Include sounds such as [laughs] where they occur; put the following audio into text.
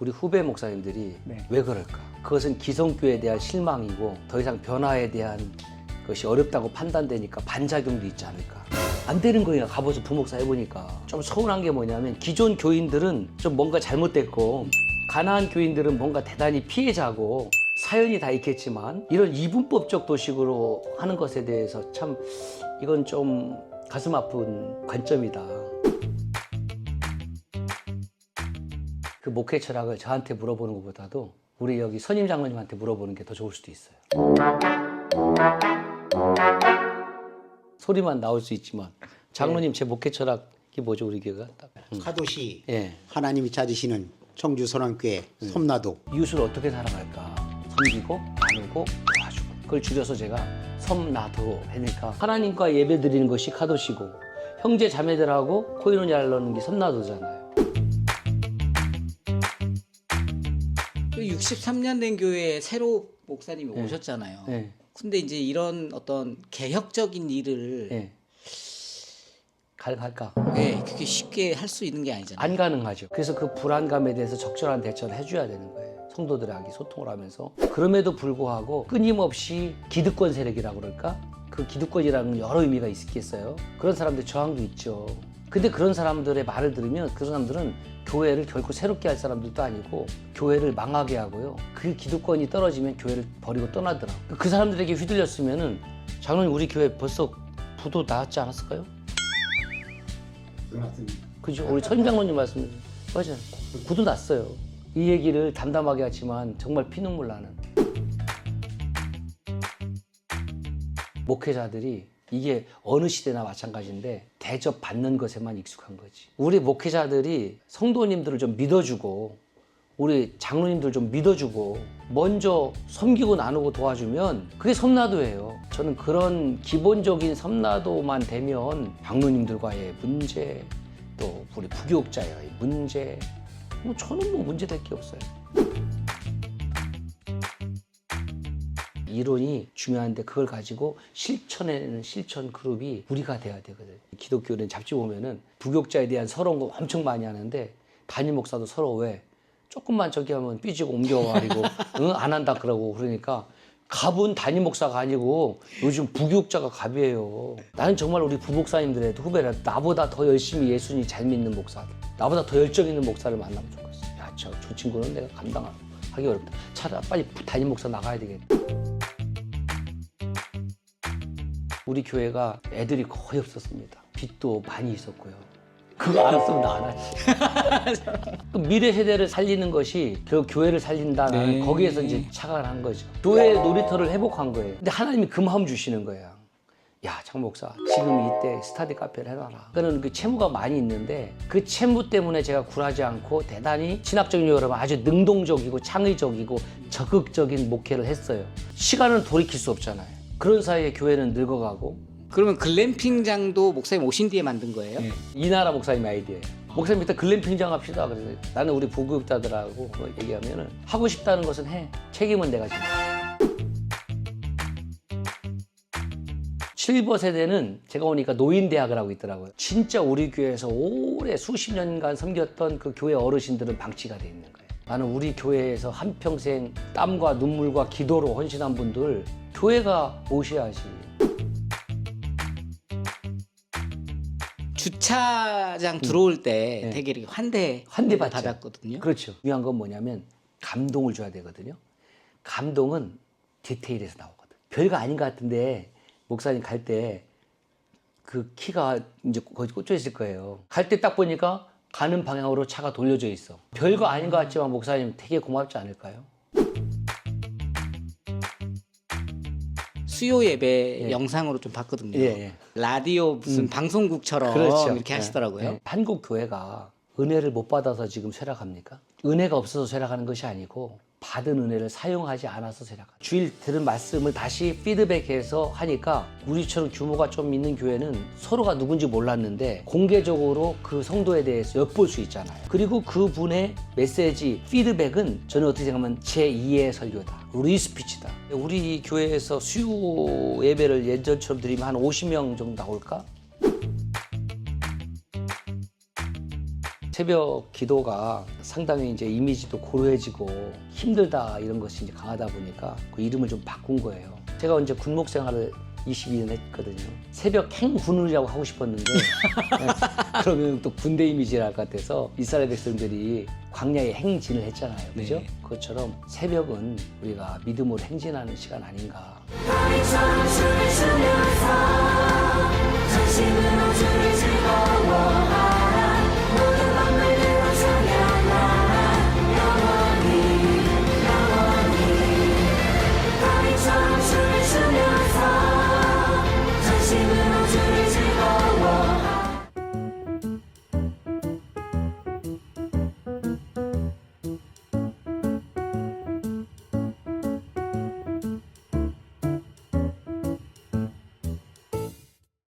우리 후배 목사님들이 네. 왜 그럴까? 그것은 기성교에 대한 실망이고 더 이상 변화에 대한 것이 어렵다고 판단되니까 반작용도 있지 않을까. 안 되는 거예요. 가보서 부목사 해보니까. 좀 서운한 게 뭐냐면 기존 교인들은 좀 뭔가 잘못됐고 가나안 교인들은 뭔가 대단히 피해자고 사연이 다 있겠지만 이런 이분법적 도식으로 하는 것에 대해서 참 이건 좀 가슴 아픈 관점이다. 그 목회 철학을 저한테 물어보는 것보다도 우리 여기 선임 장로님한테 물어보는 게 더 좋을 수도 있어요. 소리만 나올 수 있지만 장로님 제 목회 철학이 뭐죠 우리 교회가? 딱. 카도시 예. 하나님이 찾으시는 청주 선왕교회 섬나도 이웃을 어떻게 살아갈까? 섬기고 나누고 도와주고 그걸 줄여서 제가 섬나도 하니까 하나님과 예배 드리는 것이 카도시고 형제 자매들하고 코인을 잘 넣는 게 섬나도잖아요. 63년 된 교회에 새로 목사님이 오셨잖아요. 네. 근데 이제 이런 어떤 개혁적인 일을 예. 갈 갈까? 예, 그게 쉽게 할 수 있는 게 아니잖아요. 안 가능하죠. 그래서 그 불안감에 대해서 적절한 대처를 해줘야 되는 거예요. 성도들하고 소통을 하면서 그럼에도 불구하고 끊임없이 기득권 세력이라고 그럴까? 그 기득권이라는 건 여러 의미가 있겠어요. 그런 사람들 저항도 있죠. 근데 그런 사람들의 말을 들으면 그 사람들은 교회를 결코 새롭게 할 사람들도 아니고 교회를 망하게 하고요. 그 기득권이 떨어지면 교회를 버리고 떠나더라고. 그 사람들에게 휘둘렸으면은 장로님 우리 교회 벌써 부도 나왔지 않았을까요? 그죠? 우리 천 장로님 말씀 맞아요. 구도 났어요. 이 얘기를 담담하게 하지만 정말 피눈물 나는 목회자들이 이게 어느 시대나 마찬가지인데 대접 받는 것에만 익숙한 거지. 우리 목회자들이 성도님들을 좀 믿어주고 우리 장로님들 좀 믿어주고 먼저 섬기고 나누고 도와주면 그게 섬나도예요. 저는 그런 기본적인 섬나도만 되면 장로님들과의 문제 또 우리 부교육자의 문제 뭐 저는 뭐 문제 될 게 없어요. 이론이 중요한데 그걸 가지고 실천해내는 실천 그룹이 우리가 돼야 되거든. 기독교는 잡지 보면은 부교육자에 대한 서러운 거 엄청 많이 하는데 담임 목사도 서로 왜 조금만 저기 하면 삐지고 옮겨와리고 [laughs] 응? 안 한다 그러고 그러니까 갑은 담임 목사가 아니고 요즘 부교육자가 갑이에요. 나는 정말 우리 부목사님들의 후배라 나보다 더 열심히 예수님 잘 믿는 목사들, 나보다 더 열정 있는 목사를 만나면 좋겠어. 야, 저, 저 친구는 내가 감당하기 어렵다. 차라리 빨리 담임 목사 나가야 되겠다. 우리 교회가 애들이 거의 없었습니다. 빚도 많이 있었고요. 그거 알았으면 나 안 하지. [laughs] 그 미래 세대를 살리는 것이 결국 교회를 살린다는 네. 거기에서 이제 착안을 한 거죠. 교회 놀이터를 회복한 거예요. 근데 하나님이 그 마음 주시는 거예요. 야, 장 목사, 지금 이때 스타디 카페를 해놔라. 그는 그 채무가 많이 있는데 그 채무 때문에 제가 굴하지 않고 대단히 신학적인 여러분 아주 능동적이고 창의적이고 적극적인 목회를 했어요. 시간은 돌이킬 수 없잖아요. 그런 사이에 교회는 늙어가고 그러면 글램핑장도 목사님 오신 뒤에 만든 거예요? 이나라 목사님 아이디어예요. 목사님 일단 글램핑장 합시다. 그래서 나는 우리 부교육자들하고 뭐 얘기하면은 하고 싶다는 것은 해. 책임은 내가 진다. 실버 세대는 제가 오니까 노인대학을 하고 있더라고요. 진짜 우리 교회에서 오래 수십 년간 섬겼던 그 교회 어르신들은 방치가 돼 있는 거예요. 나는 우리 교회에서 한평생 땀과 눈물과 기도로 헌신한 분들 교회가 모셔야지. 주차장 들어올 때 네. 되게 이렇게 환대 환대 받죠. 받았거든요. 그렇죠. 중요한 건 뭐냐면 감동을 줘야 되거든요. 감동은 디테일에서 나오거든. 별거 아닌 것 같은데 목사님 갈 때 그 키가 이제 거기 꽂혀 있을 거예요. 갈 때 딱 보니까 가는 방향으로 차가 돌려져 있어. 별거 아닌 것 같지만 목사님 되게 고맙지 않을까요? 수요 예배 영상으로 좀 봤거든요. 예, 예. 라디오 무슨 방송국처럼 이렇게 네, 하시더라고요. 네. 한국 교회가 은혜를 못 받아서 지금 쇠락합니까? 은혜가 없어서 쇠락하는 것이 아니고 받은 은혜를 사용하지 않아서 쇠락합니다. 주일 들은 말씀을 다시 피드백해서 하니까 우리처럼 규모가 좀 있는 교회는 서로가 누군지 몰랐는데 공개적으로 그 성도에 대해서 엿볼 수 있잖아요. 그리고 그분의 메시지, 피드백은 저는 어떻게 생각하면 제2의 설교다. 리스피치다. 우리 교회에서 수요 예배를 예전처럼 드리면 한 50명 정도 나올까? 새벽 기도가 상당히 이제 이미지도 고루해지고 힘들다 이런 것이 이제 강하다 보니까 그 이름을 좀 바꾼 거예요. 제가 언제 군목 생활을 22년 했거든요. 새벽 행군이라고 하고 싶었는데 [laughs] 네, 그러면 또 군대 이미지를 할것 같아서 이스라엘 백성들이 광야에 행진을 했잖아요. 그죠? 네. 그것처럼 새벽은 우리가 믿음으로 행진하는 시간 아닌가.